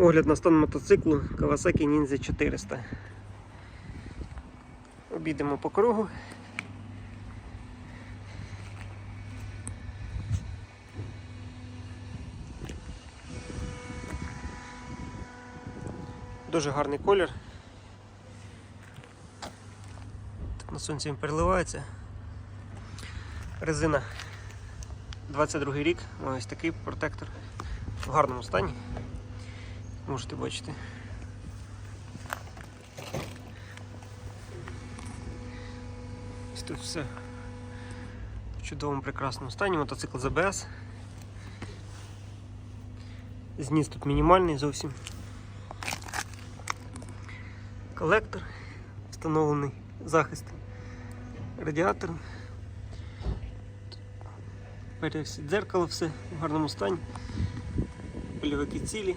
Огляд на стан мотоциклу Kawasaki Ninja 400. Обійдемо по кругу. Дуже гарний колір. На сонці він переливається. Резина 22 рік, ось такий протектор в гарному стані. Можете бачити. Ось тут все в чудовому прекрасному стані. Мотоцикл з АБС. Зніс тут мінімальний зовсім. Колектор встановлений, захист радіатора. Перевсі дзеркало все в гарному стані. Польовики цілі.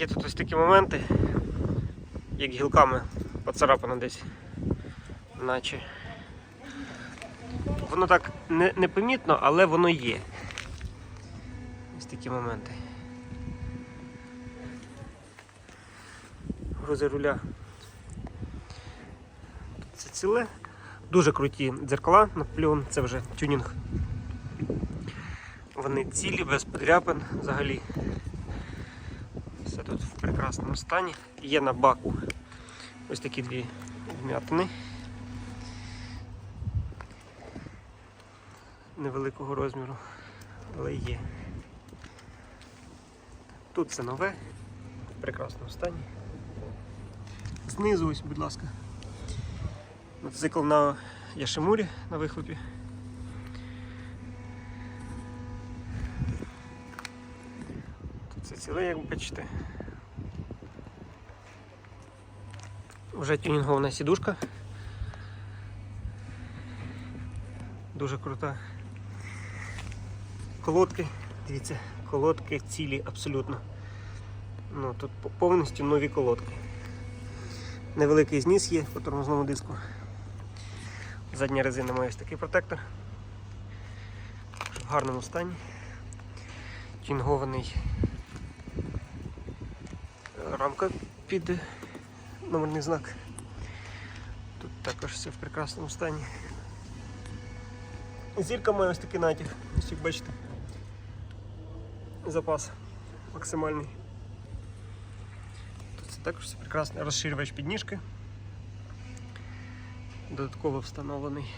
Є тут ось такі моменти, як гілками поцарапано десь, наче. Воно так не, непомітно, але воно є. Ось такі моменти. Грузи руля. Це ціле. Дуже круті дзеркала на пльон, це вже тюнінг. Вони цілі, без подряпин взагалі. Все тут в прекрасному стані. Є на баку ось такі дві вмятини. Невеликого розміру, але є. Тут все нове, в прекрасному стані. Знизу ось, будь ласка. Мотоцикл на Яшимурі на вихлопі. Це ціле, як бачите. Вже тюнінгована сідушка. Дуже крута. Колодки, дивіться, колодки цілі абсолютно. Ну, Тут повністю нові колодки. Невеликий зніс є по тормозному диску. Задня резина має ось такий протектор. В гарному стані. Тюнгований рамка під номерний знак. Тут також все в прекрасному стані. Зірка має ось такий натяг, ось як бачите. Запас максимальний. Тут це також все прекрасно. Розширювач підніжки. Додатково встановлений.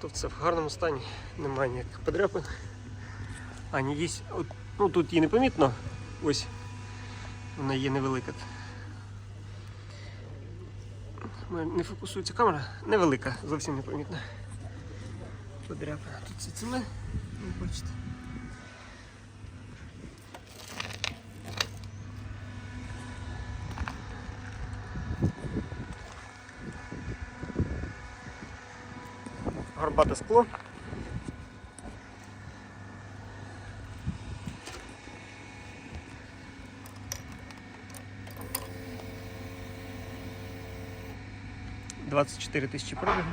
Тут все в гарному стані, немає ніяких подряпин. Ані є. Ну тут її непомітно. Ось вона є невелика. Не фокусується камера, невелика, зовсім непомітна. Подряпина. Тут це ціле, ви бачите. Горбате скло. Двадцять чотири тисячі пробігів.